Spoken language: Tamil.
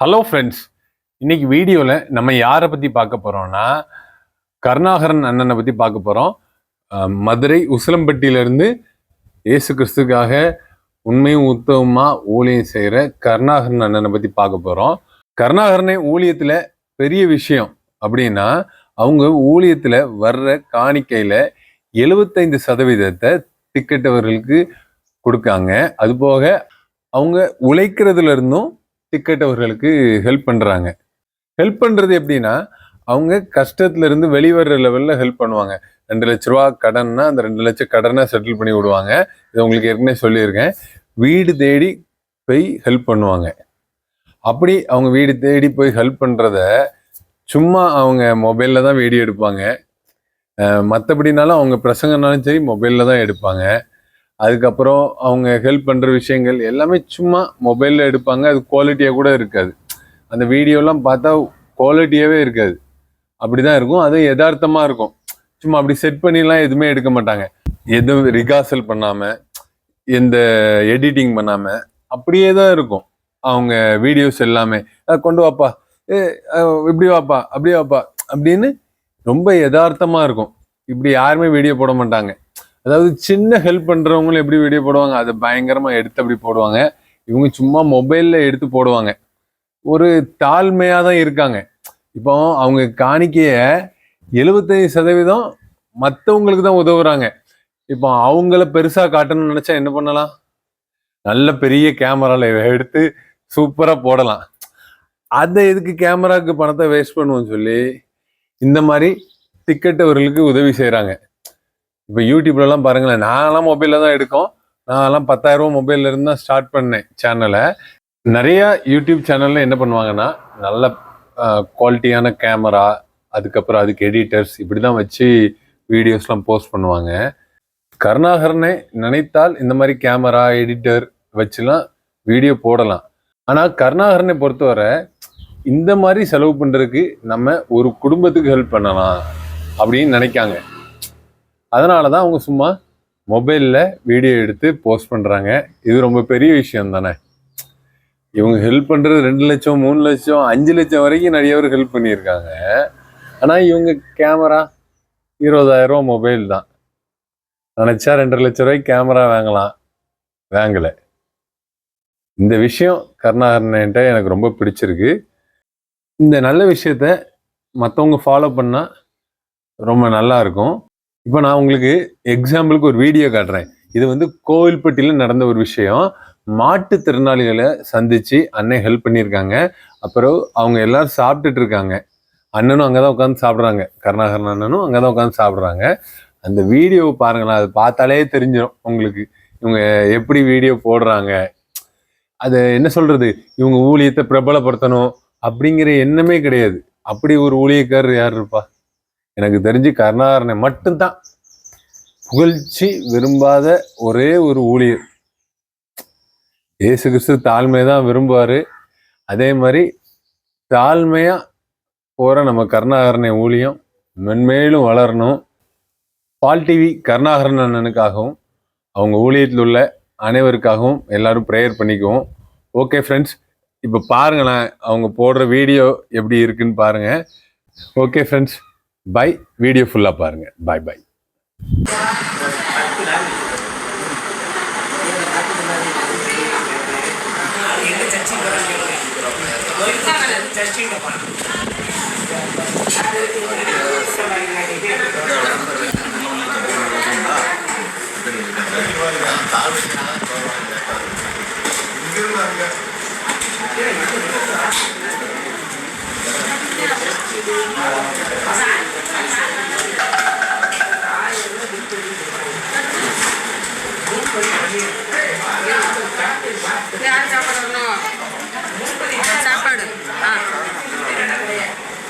ஹலோ ஃப்ரெண்ட்ஸ் இன்னைக்கு வீடியோவில் நம்ம யாரை பற்றி பார்க்க போகிறோம்னா கருணாகரன் அண்ணனை பற்றி பார்க்க போகிறோம் மதுரை உசிலம்பட்டியிலேருந்து இயேசு கிறிஸ்துக்காக உண்மையும் உத்தவமாக ஊழியம் செய்கிற கருணாகரன் அண்ணனை பற்றி பார்க்க போகிறோம் கருணாகரனை ஊழியத்தில் பெரிய விஷயம் அப்படின்னா அவங்க ஊழியத்தில் வர்ற காணிக்கையில் எழுபத்தைந்து சதவீதத்தை திக்கெட்டவர்களுக்கு கொடுக்காங்க. அதுபோக அவங்க உழைக்கிறதுல இருந்தும் திக்கெட்டவர்களுக்கு ஹெல்ப் பண்ணுறாங்க ஹெல்ப் பண்ணுறது எப்படின்னா அவங்க கஷ்டத்துலேருந்து வெளிவர லெவலில் ஹெல்ப் பண்ணுவாங்க. ரெண்டு லட்ச ரூபா கடன்னா அந்த ரெண்டு லட்சம் கடனை செட்டில் பண்ணி விடுவாங்க. இது உங்களுக்கு ஏற்கனவே சொல்லியிருக்கேன். வீடு தேடி போய் ஹெல்ப் பண்ணுவாங்க. அப்படி அவங்க வீடு தேடி போய் ஹெல்ப் பண்ணுறத சும்மா அவங்க மொபைலில் தான் வீடியோ எடுப்பாங்க. மற்றபடினாலும் அவங்க பிரசங்கனாலும் சரி மொபைலில் தான் எடுப்பாங்க. அதுக்கப்புறம் அவங்க ஹெல்ப் பண்ணுற விஷயங்கள் எல்லாமே சும்மா மொபைலில் எடுப்பாங்க. அது குவாலிட்டியாக கூட இருக்காது. அந்த வீடியோலாம் பார்த்தா குவாலிட்டியாகவே இருக்காது. அப்படி தான் இருக்கும். அதுவும் யதார்த்தமாக இருக்கும். சும்மா அப்படி செட் பண்ணிலாம் எதுவுமே எடுக்க மாட்டாங்க. எதுவும் ரிகார்சல் பண்ணாமல் எந்த எடிட்டிங் பண்ணாமல் அப்படியே தான் இருக்கும். அவங்க வீடியோஸ் எல்லாமே. கொண்டு வாப்பா. ஏ இப்படி வாப்பா. அப்படியே வாப்பா. அப்படின்னு ரொம்ப யதார்த்தமாக இருக்கும். இப்படி யாருமே வீடியோ போட மாட்டாங்க. அதாவது சின்ன ஹெல்ப் பண்ணுறவங்களும் எப்படி வீடியோ போடுவாங்க? அதை பயங்கரமாக எடுத்து அப்படி போடுவாங்க. இவங்க சும்மா மொபைலில் எடுத்து போடுவாங்க. ஒரு தாழ்மையாக தான் இருக்காங்க. இப்போ அவங்க காணிக்கைய எழுபத்தைந்து சதவீதம் மற்றவங்களுக்கு தான் உதவுறாங்க. இப்போ அவங்கள பெருசாக காட்டணும்னு நினச்சா என்ன பண்ணலாம்? நல்ல பெரிய கேமராவில் எடுத்து சூப்பராக போடலாம். அதை எதுக்கு கேமராவுக்கு பணத்தை வேஸ்ட் பண்ணுவோம்னு சொல்லி இந்த மாதிரி திக்கெட்டவர்களுக்கு உதவி செய்கிறாங்க இப்போ யூடியூப்லலாம் பாருங்களேன் நான்லாம் மொபைலில் தான் எடுக்கோம். நான்லாம் பத்தாயிரரூபா ரூபா மொபைல்ல இருந்து தான் ஸ்டார்ட் பண்ணேன் சேனலை நிறையா யூடியூப் சேனலில் என்ன பண்ணுவாங்கன்னா நல்ல குவாலிட்டியான கேமரா அதுக்கப்புறம் அதுக்கு எடிட்டர்ஸ் இப்படி தான் வச்சு வீடியோஸ்லாம் போஸ்ட் பண்ணுவாங்க. கருணாகரனை நினைத்தால் இந்த மாதிரி கேமரா எடிட்டர் வச்சுலாம் வீடியோ போடலாம். ஆனால் கருணாகரனை பொறுத்தவரை இந்த மாதிரி செலவு பண்ணுறதுக்கு நம்ம ஒரு குடும்பத்துக்கு ஹெல்ப் பண்ணலாம் அப்படின்னு நினைக்காங்க. அதனால தான் அவங்க சும்மா மொபைலில் வீடியோ எடுத்து போஸ்ட் பண்ணுறாங்க இது ரொம்ப பெரிய விஷயம் தானே? இவங்க ஹெல்ப் பண்ணுறது ரெண்டு லட்சம் மூணு லட்சம் அஞ்சு லட்சம் வரைக்கும் நிறைய பேர் ஹெல்ப் பண்ணியிருக்காங்க. ஆனால் இவங்க கேமரா இருபதாயிரம் மொபைல் தான். நினச்சா ரெண்டரை லட்ச ரூபாய்க்கு கேமரா வாங்கலாம். வாங்கலை. இந்த விஷயம் கருணாகரன்ட்ட எனக்கு ரொம்ப பிடிச்சிருக்கு. இந்த நல்ல விஷயத்த மற்றவங்க ஃபாலோ பண்ணால் ரொம்ப நல்லா இருக்கும். இப்போ நான் உங்களுக்கு எக்ஸாம்பிளுக்கு ஒரு வீடியோ காட்டுறேன். இது வந்து கோவில்பட்டியில் நடந்த ஒரு விஷயம். மாட்டுத்திறனாளிகளை சந்தித்து அண்ணன் ஹெல்ப் பண்ணியிருக்காங்க. அப்புறம் அவங்க எல்லாரும் சாப்பிட்டுட்டு இருக்காங்க. அண்ணனும் அங்கே தான் உட்காந்து சாப்பிட்றாங்க. கருணாகரன் அண்ணனும் அங்கே தான் உட்காந்து சாப்பிட்றாங்க. அந்த வீடியோவை பாருங்களேன். அது பார்த்தாலே தெரிஞ்சிடும் உங்களுக்கு. இவங்க எப்படி வீடியோ போடுறாங்க. அது என்ன சொல்கிறது இவங்க ஊழியத்தை பிரபலப்படுத்தணும் அப்படிங்கிற எண்ணமே கிடையாது. அப்படி ஒரு ஊழியக்காரர் யார் இருப்பா? எனக்கு தெரிஞ்சு கருணாகரனை மட்டும்தான் புகழ்ச்சி விரும்பாத ஒரே ஒரு ஊழியர். இயேசு கிறிஸ்து தாழ்மையை தான் விரும்புவார். அதே மாதிரி தாழ்மையாக போகிற நம்ம கருணாகரனை ஊழியம் மென்மேலும் வளரணும். பால் டிவி கருணாகரன் அண்ணனுக்காகவும் அவங்க ஊழியத்தில் உள்ள அனைவருக்காகவும் எல்லாரும் ப்ரேயர் பண்ணிக்குவோம். ஓகே ஃப்ரெண்ட்ஸ் இப்போ பாருங்களேன் அவங்க போடுற வீடியோ எப்படி இருக்குன்னு பாருங்கள் ஓகே ஃப்ரெண்ட்ஸ் பை வீடியோ ஃபுல்லாக பாருங்க. Bye bye you.